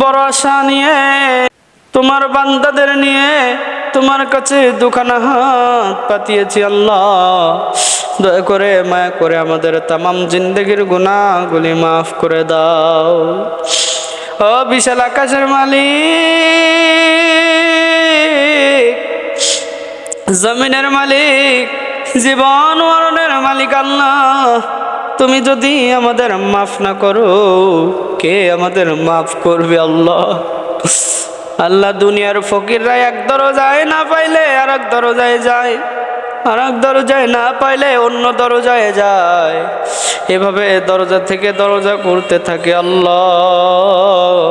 বড় আশা নিয়ে, তোমার বান্দাদের নিয়ে তোমার কাছে দুখানা হাত পাতিয়েছি আল্লাহ। দয়া করে, মায়া করে আমাদের তামাম জিন্দগির গুণাগুলি মাফ করে দাও। ও বিশাল আকাশের মালিক, জমিনের মালিক, জীবন মরণের মালিক আল্লাহ। তুমি যদি আমাদের মাফ না করো, কে আমাদের মাফ করবে আল্লাহ? আল্লাহ দুনিয়ার ফকিররা এক দরজায় না পাইলে আর এক দরজায় যায় আর এক দরজায় না পাইলে অন্য দরজায় যায়। এভাবে দরজা থেকে দরজা করতে থাকে আল্লাহ।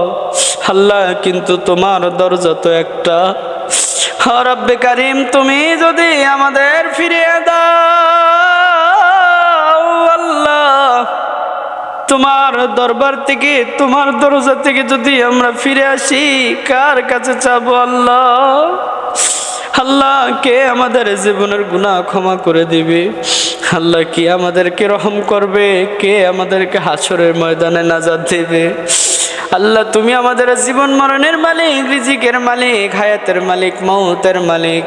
আল্লাহ কিন্তু তোমার দরজা তো একটা। রব্বে কারিম, তুমি যদি আমাদের দরবার থেকে, তোমার দরজা থেকে যদি আমরা ফিরে আসি, কার কাছে চাবো আল্লাহ? আল্লাহ কে আমাদের জীবনের গুনাহ ক্ষমা করে দিবে? আল্লাহ কি আমাদেরকে রহম করবে? কে আমাদেরকে হাসরের ময়দানে নাজাদ দেবে? আল্লাহ, তুমি আমাদের জীবন মরণের মালিক, রিজিকের মালিক, হায়াতের মালিক, মৌতের মালিক।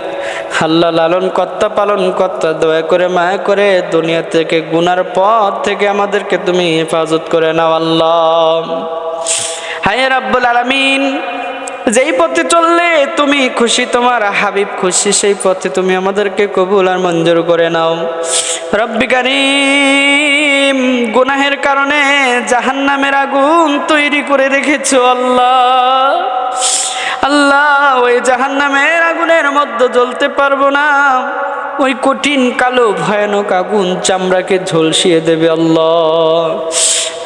আল্লাহ লালন কর্তা পালন কর্তা, দয়া করে মায়া করে দুনিয়া থেকে, গুনার পথ থেকে আমাদেরকে তুমি হেফাজত করে নাও আল্লাহ। হায় রাব্বুল আলামিন, যেই পথে চললে তুমি খুশি, তোমার হাবিব খুশি, সেই পথে তুমি আমাদেরকে কবুল আর মঞ্জুর করে নাও। রব্বি কারিম, গুনাহের কারণে জাহান্নামের আগুন তৈরি করে রেখেছো আল্লাহ। আল্লাহ ওই জাহান্নামের আগুনের মধ্যে জ্বলতে পারব না। ওই কঠিন কালো ভয়ানক আগুন চামড়াকে ঝলসিয়ে দেবে আল্লাহ।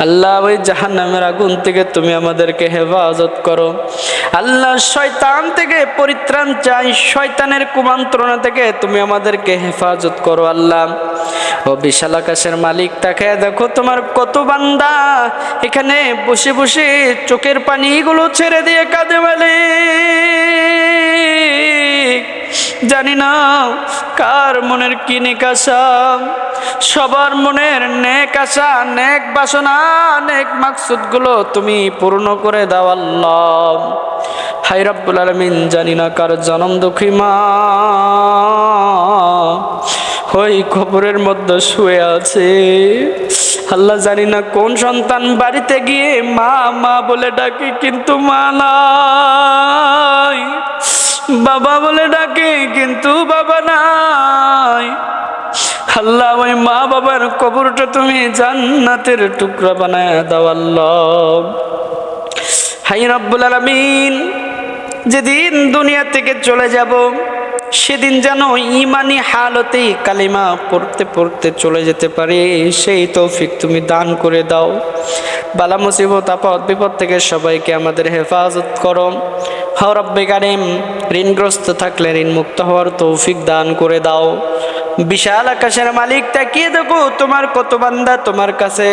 আল্লাহ ওই জাহান্নামের আগুন থেকে তুমি আমাদেরকে হেফাজত করো। আল্লাহ শয়তান থেকে পরিত্রাণ চাই, শয়তানের কুমন্ত্রণা থেকে তুমি আমাদেরকে হেফাজত করো আল্লাহ। ও বিশাল আকাশের মালিক, তাকে দেখো তোমার কত বান্দা। এখানে বসে বসে চোখের পানিগুলো ছেড়ে দিয়ে কাঁদে মালিক। জানি না কার মনের কি নিকাশা সবার মনের নেক আশা, নেক বাসনা, নেক মাকসুদগুলো তুমি পূর্ণ করে দাও আল্লাহ। হাই রব্বুল আলমিন, জানি না কার জনম দুঃখী মা। ওই খবরের মধ্যে শুয়ে আছে। আল্লাহ জানি না কোন সন্তান বাড়িতে গিয়ে মা মা বলে ডাকে, কিন্তু মা নাই বাবা বলে ডাকে, কিন্তু বাবা নাই। আল্লাহ ওই মা বাবার কবরটা তুমি জান্নাতের টুকরা বানায় দাও, আল্লাহ। হাই রব্বুল আলামিন, যেদিন দুনিয়া থেকে চলে যাব সেদিন যেন ইমানি হালতেই কালিমা পড়তে পড়তে চলে যেতে পারে, সেই তৌফিক তুমি দান করে দাও। বালা মুসিবত, আপদ, বিপদ থেকে সবাইকে আমাদের হেফাজত করো। হরব্বে কারিম, ঋণগ্রস্ত থাকলে ঋণ মুক্ত হওয়ার তৌফিক দান করে দাও। বিশাল আকাশের মালিক, তাকিয়ে দেখো তোমার কত বান্দা তোমার কাছে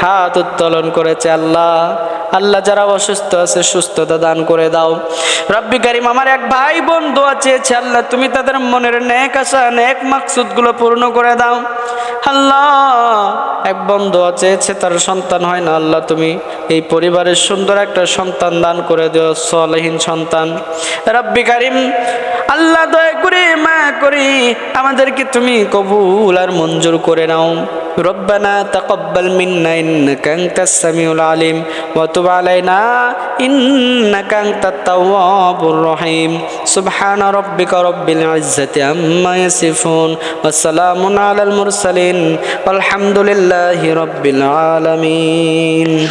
হাত উত্তোলন করেছে আল্লাহ। আল্লাহ যারা অসুস্থ আছে, সুস্থতা দান করে দাও। রব্বি কারিম, আমার এক ভাই বোন দোয়া চেয়েছে, আল্লাহ তুমি তাদের মনের নেক আশা, নেক মাকসুদগুলো পূর্ণ করে দাও। আল্লাহ এক বন্ধু আছে তার সন্তান হয় না। আল্লাহ, তুমি এই পরিবারের সুন্দর একটা সন্তান দান করে দিও, সলহীন সন্তান। রব্বি কারিম, আল্লাহ দয়া করে মা করি আমাদেরকে তুমি কবুল আর মঞ্জুর করে নাও। ربنا تقبل منا إنك أنت السميع العليم وتب علينا إنك أنت التواب الرحيم. سبحان ربك رب العزة عما يصفون وسلام على المرسلين والحمد لله رب العالمين.